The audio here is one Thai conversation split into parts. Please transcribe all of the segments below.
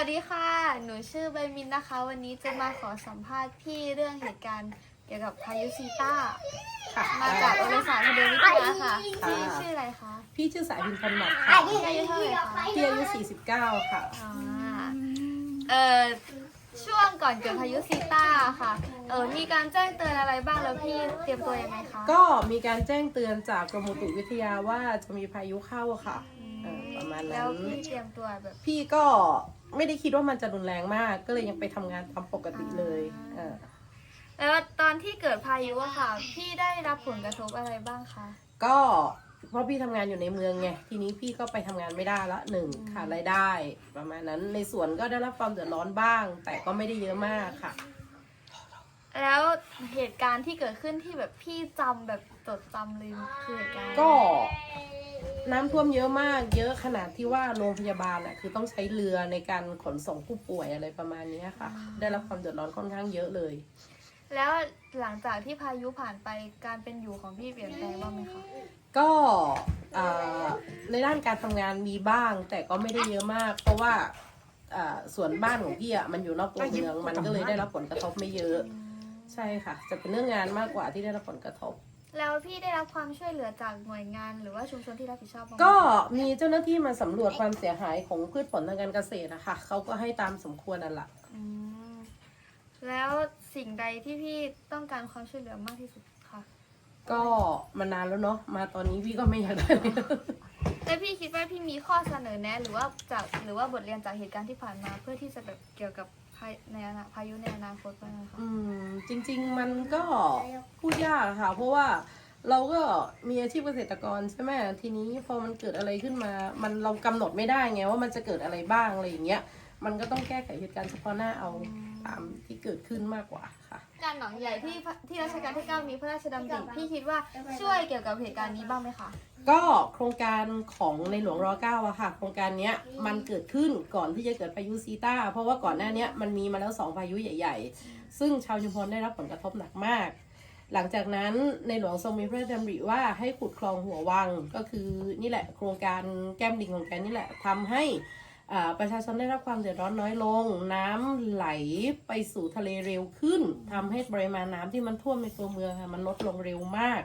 วัสดีค่ะ หนูชื่อใบมินนะคะ วันนี้จะมาขอสัมภาษณ์พี่เรื่องเหตุการณ์เกี่ยวกับพายุซีต้า ค่ะมาจากโอเลสานคดีวิทยาค่ะค่ะพี่ชื่ออะไรคะ พี่ชื่อสายพินพันหมัดค่ะพี่อายุเท่าไหร่คะพี่อายุ 49 ค่ะอ่าเอ่อช่วงก่อนเกิดพายุซีต้าค่ะ เออมีการแจ้งเตือนอะไรบ้างแล้วพี่เตรียมตัวยังไงคะ ก็มีการแจ้งเตือนจากกรมอุตุวิทยาว่าจะมีพายุเข้าค่ะเออประมาณแล้นั้วน พี่เตรียมตัวแบบ พี่ก็ ไม่ได้คิดว่ามันจะรุนแรงมาก ก็เลยยังไปทำงานตามปกติเลยเออแล้วตอนที่เกิดพายุอะค่ะ พี่ได้รับผลกระทบอะไรบ้างคะ ก็เพราะพี่ทำงานอยู่ในเมืองไงทีนี้พี่ก็ไปทำงานไม่ได้ละหนึ่งขาดรายได้ ประมาณนั้นในสวนก็ได้รับความเดือดร้อนบ้าง แต่ก็ไม่ได้เยอะมากค่ะ แล้วเหตุการณ์ที่เกิดขึ้นที่แบบพี่จำแบบจดจำเลยคือเหตุการณ์ก็ น้ำท่วมเยอะมาก เยอะขนาดที่ว่าโรงพยาบาลอะคือต้องใช้เรือในการขนส่งผู้ป่วยอะไรประมาณนี้ค่ะ ได้รับความเดือดร้อนค่อนข้างเยอะเลย แล้วหลังจากที่พายุผ่านไปการเป็นอยู่ของพี่เปลี่ยนแปลงบ้างไหมคะก็อ่าในด้านการทำงานมีบ้าง แต่ก็ไม่ได้เยอะมาก เพราะว่าอ่าส่วนบ้านของพี่อะมันอยู่นอกตัวเมืองมันก็เลยได้รับผลกระทบไม่เยอะ ใช่ค่ะ จะเป็นเรื่องงานมากกว่าที่ได้รับผลกระทบ แล้วพี่ได้รับความช่วยเหลือจากหน่วยงาน หรือว่าชุมชนที่รับผิดชอบบ้างไหมก็มีเจ้าหน้าที่มาสำรวจความเสียหายของพืชผลทางการเกษตรนะคะเขาก็ให้ตามสมควรนั่นแหละ อืมแล้วสิ่งใดที่พี่ต้องการความช่วยเหลือมากที่สุดคะก็มานานแล้วเนาะมาตอนนี้พี่ก็ไม่อยากได้เลยแล้วพี่คิดว่าพี่มีข้อเสนอแนะ หรือว่าจากหรือว่าบทเรียนจากเหตุการณ์ที่ผ่านมาเพื่อที่จะแบบเกี่ยวกับ พาในอนาพายุในอนาคตบ้างไหมคะ อืมจริง ๆ มันก็พูดยากค่ะ เพราะว่าเราก็มีอาชีพเกษตรกรใช่ไหมทีนี้พอมันเกิดอะไรขึ้นมา มันเรากำหนดไม่ได้ไงว่ามันจะเกิดอะไรบ้างอะไรอย่างเงี้ย มันก็ต้องแก้ไขเหตุการณ์เฉพาะหน้าเอาตามที่เกิดขึ้นมากกว่าค่ะ การหนองใหญ่ที่พระที่รัชกาลที่เก้ามีพระราชดำริพี่คิดว่าช่วยเกี่ยวกับเหตุการณ์นี้บ้างไหมคะ ก็โครงการของในหลวงรเก้าอะค่ะ โครงการเนี้ยมันเกิดขึ้นก่อนที่จะเกิดพายุซีต้า เพราะว่าก่อนหน้าเนี้ยมันมีมาแล้วสองพายุใหญ่ ๆ ซึ่งชาวชุมพรได้รับผลกระทบหนักมาก หลังจากนั้นในหลวงทรงมีพระราชดำริว่าให้ขุดคลองหัววังก็คือนี่แหละ โครงการแก้มลิงของแกนี่แหละทำให้อ่า ประชาชนได้รับความเดือดร้อนน้อยลง น้ำไหลไปสู่ทะเลเร็วขึ้นทำให้ปริมาณน้ำที่มันท่วมในตัวเมืองอะมันลดลงเร็วมาก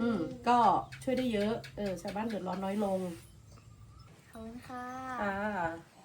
อืมก็ช่วยได้เยอะ เออชาวบ้านเดือดร้อนน้อยลง ขอบคุณค่ะค่ะ